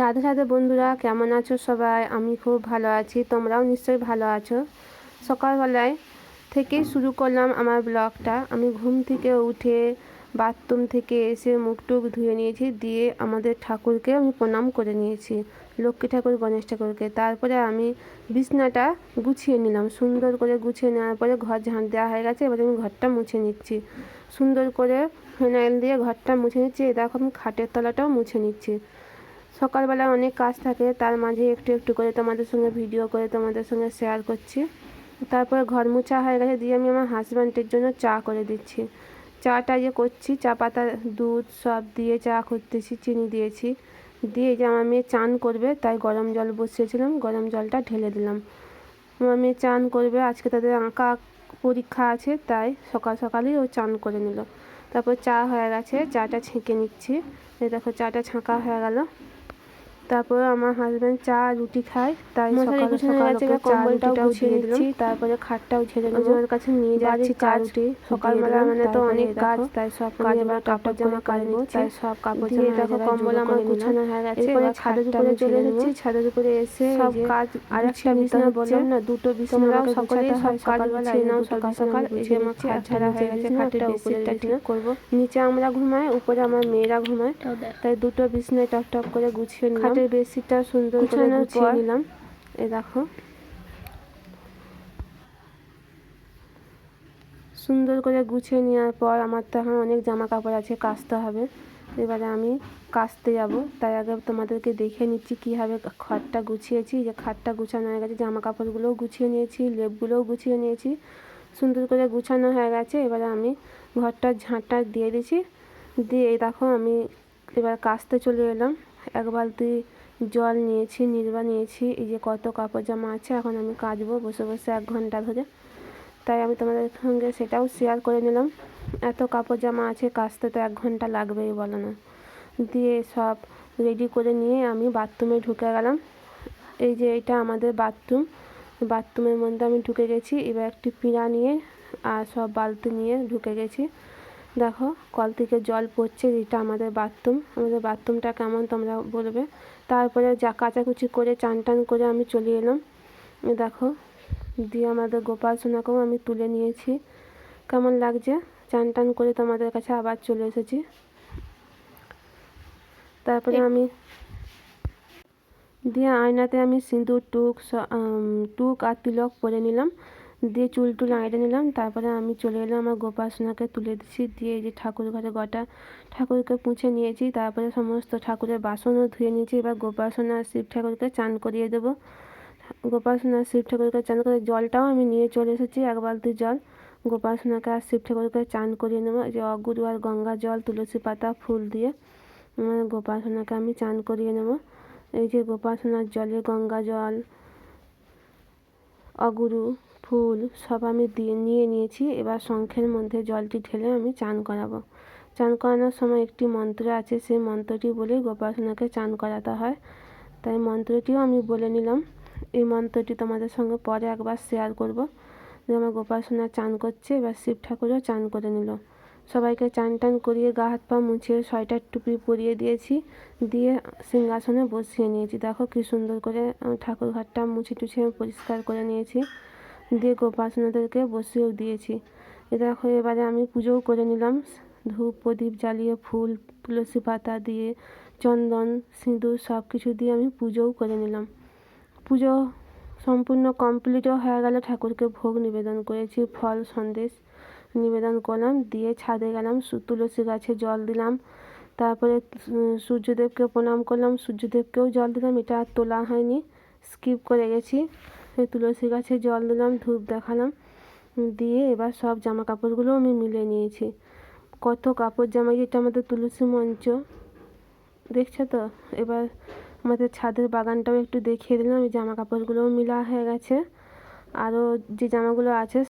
রাধে রাধে বন্ধুরা, কেমন আছো সবাই? আমি খুব ভালো আছি। তোমরাও নিশ্চয়ই ভালো আছো। সকালবেলায় থেকেই শুরু করলাম আমার ব্লগটা। আমি ঘুম থেকে উঠে বাথরুম থেকে এসে মুখ টুক ধুয়ে নিয়েছি, দিয়ে আমাদের ঠাকুরকে আমি প্রণাম করে নিয়েছি, লক্ষ্মী ঠাকুর, গণেশ ঠাকুরকে। তারপরে আমি বিছনাটা গুছিয়ে নিলাম। সুন্দর করে গুছিয়ে নেওয়ার পরে ঘর ঝাঁট দেওয়া হয়ে গেছে, এবার আমি ঘরটা মুছে নিচ্ছি। সুন্দর করে ফেনাইল দিয়ে ঘরটা মুছে নিচ্ছি। এরকম খাটের তলাটাও মুছে নিচ্ছি। সকালবেলা অনেক কাজ থাকে, তার মাঝে একটু একটু করে তোমাদের সঙ্গে ভিডিও করে তোমাদের সঙ্গে শেয়ার করছি। তারপরে ঘর মোছা হয়ে গেছে, দিয়ে আমি আমার হাজব্যান্ডের জন্য চা করে দিচ্ছি। চাটা যে করছি, চা পাতা, দুধ সব দিয়ে চা করতেছি, চিনি দিয়েছি। দিয়ে যে আমার মেয়ে চান করবে, তাই গরম জল বসিয়েছিলাম, গরম জলটা ঢেলে দিলাম। আমার মেয়ে চান করবে, আজকে তাদের আঁকা পরীক্ষা আছে, তাই সকাল সকালেই ও চান করে নিল। তারপর চা হয়ে গেছে, চাটা ছেঁকে নিচ্ছি। দেখো, চাটা ছাঁকা হয়ে গেল। তারপরে আমার হাজব্যান্ড চা রুটি খায়। তাই সকালে সকাল কম্বলটাও ছেড়ে দিলাম। দিচ্ছি তারপরে খাটটাও ঝেড়ে নেব ওজনের কাছে নিয়ে যাচ্ছি চা রুটি সকালবেলা মানে তো অনেক কাজ তাই সব কাজ আমি এবার এবার কাপড় জামা জামা কাড়ে তাই সব কাপড় দিয়ে জামা দেখো কম্বল আমার গুছানো হয়ে গেছে। এরপরে ছাদের উপরে চলে যাব। ছাদের উপরে এসে সব কাজ আরেকটা বিছানা বললাম না দুটো বিছানা হয়। সব কাজ গুছিয়ে নাও, সকাল সকাল সকাল সকাল এই যে আমার খাট ঝাড়া হয়ে গেছে খাটের বেডশিটটা উপরে ঠিক ঠিক করব। নিচে আমরা ঘুমাই উপরে আমার মেয়েরা ঘুমায়। তাই দুটো বিছনায় টপ টপ করে গুছিয়ে নিলাম বেডশিটটা সুন্দর করে গুছিয়ে নিলাম। এই দেখো। সুন্দর করে গুছিয়ে নেওয়ার পর আমার তো এখন অনেক জামা কাপড় আছে কাচতে হবে। এবারে আমি কাচতে যাব। তাই আগে তোমাদেরকে দেখে নিচ্ছি কীভাবে খাটটা গুছিয়েছি। যে খাটটা গুছানো হয়ে গেছে জামা কাপড়গুলোও গুছিয়ে নিয়েছি লেপগুলোও গুছিয়ে নিয়েছি। সুন্দর করে গুছানো হয়ে গেছে। এবারে আমি ঘরটা ঝাঁটা দিয়ে দিয়েছি দিয়ে এই দেখো আমি এবার কাচতে চলে এলাম। এক বালতি জল নিয়েছি, নির্বা নিয়েছি। এই যে কত কাপড় জামা আছে, এখন আমি কাচবো, বসে বসে এক ঘণ্টা ধরে। তাই আমি তোমাদের সঙ্গে সেটাও শেয়ার করে নিলাম। এত কাপড় জামা আছে, কাচতে তো এক ঘণ্টা লাগবেই, বলো না। দিয়ে সব রেডি করে নিয়ে আমি বাথরুমে ঢুকে গেলাম। এই যে এটা আমাদের বাথরুম বাথরুমের মধ্যে আমি ঢুকে গেছি। এবার একটি পিঁড়া নিয়ে, আর সব বালতি নিয়ে ঢুকে গেছি। দেখো, কল থেকে জল পড়ছে, এটা আমাদের বাথরুম আমাদের বাথরুমটা কেমন তোমরা বলবে? তারপরে যা কাচাকুচি করে, চান টান করে আমি চলে এলাম। দেখো, দিয়ে আমাদের গোপাল সোনাকেও আমি তুলে নিয়েছি। কেমন লাগছে? চান টান করে তোমাদের কাছে আবার চলে এসেছি। তারপরে আমি দিয়ে আয়নাতে আমি সিঁদুর, টুক টুক আর তিলক পরে নিলাম। দিয়ে চুল টুল আঁটে নিলাম, তারপরে আমি চলে এলাম আমার গোপাল সোনাকে তুলে দিচ্ছি। দিয়ে এই যে ঠাকুর ঘরে গোটা ঠাকুরকে পুঁছে নিয়েছি, তারপরে সমস্ত ঠাকুরের বাসনও ধুয়ে নিয়েছি। এবার গোপাল সোনা আর শিব ঠাকুরকে চান করিয়ে দেবো। গোপাল সোনা শিব ঠাকুরকে চান করে জলটাও আমি নিয়ে চলে এসেছি, এক বালতি জল। গোপাল সোনাকে আর শিব ঠাকুরকে চান করিয়ে নেব। যে অগুরু আর গঙ্গা জল, তুলসী পাতা, ফুল দিয়ে আমার গোপাল সোনাকে আমি চান করিয়ে নেব। এই যে গোপাল সোনার জলে গঙ্গা জল, অগুরু ফুল সব আমি দিয়ে, নিয়ে নিয়েছি। এবার শঙ্খের মধ্যে জলটি ঢেলে আমি চান করাবো। চান করানোর সময় একটি মন্ত্র আছে, সেই মন্ত্রটি বলেই গোপাল সোনাকে চান করাতে হয়। তাই মন্ত্রটিও আমি বলে নিলাম। এই মন্ত্রটি তোমাদের সঙ্গে পরে একবার শেয়ার করব। যে আমার গোপাল চান করছে, এবার শিব ঠাকুরও চান করে নিল। সবাইকে চান টান করিয়ে গা হাত পা মুছিয়ে সোয়েটার টুপি পরিয়ে দিয়েছি, দিয়ে সিংহাসনে বসিয়ে নিয়েছি। দেখো কি সুন্দর করে ঠাকুর ঘরটা মুছে টুছে আমি পরিষ্কার করে নিয়েছি। দিয়ে গোপাল সোনাদেরকে বসিয়েও দিয়েছি। এ দেখো, এবারে আমি পুজোও করে নিলাম। ধূপ, প্রদীপ জ্বালিয়ে ফুল, তুলসী পাতা দিয়ে চন্দন, সিঁদুর সব কিছু দিয়ে আমি পুজোও করে নিলাম। পুজো সম্পূর্ণ কমপ্লিটও হয়ে গেল ঠাকুরকে ভোগ নিবেদন করেছি, ফল সন্দেশ নিবেদন করলাম, দিয়ে ছাদে গেলাম তুলসী গাছে জল দিলাম। তারপরে সূর্যদেবকে প্রণাম করলাম। সূর্যদেবকেও জল দিলাম, এটা আর তোলা হয়নি, স্কিপ করে গেছি। এই তুলসী গাছে জল দিলাম, ধূপ দেখালাম, দিয়ে এবার সব জামা কাপড়গুলো আমি মিলে নিয়েছি। কত কাপড় জামা যেটা আমাদের তুলসী মঞ্চ। দেখছ তো? এবার আমাদের ছাদের বাগানটাও একটু দেখিয়ে দিলাম জামা কাপড়গুলোও মিলা হয়ে গেছে। আরও যে জামাগুলো আছে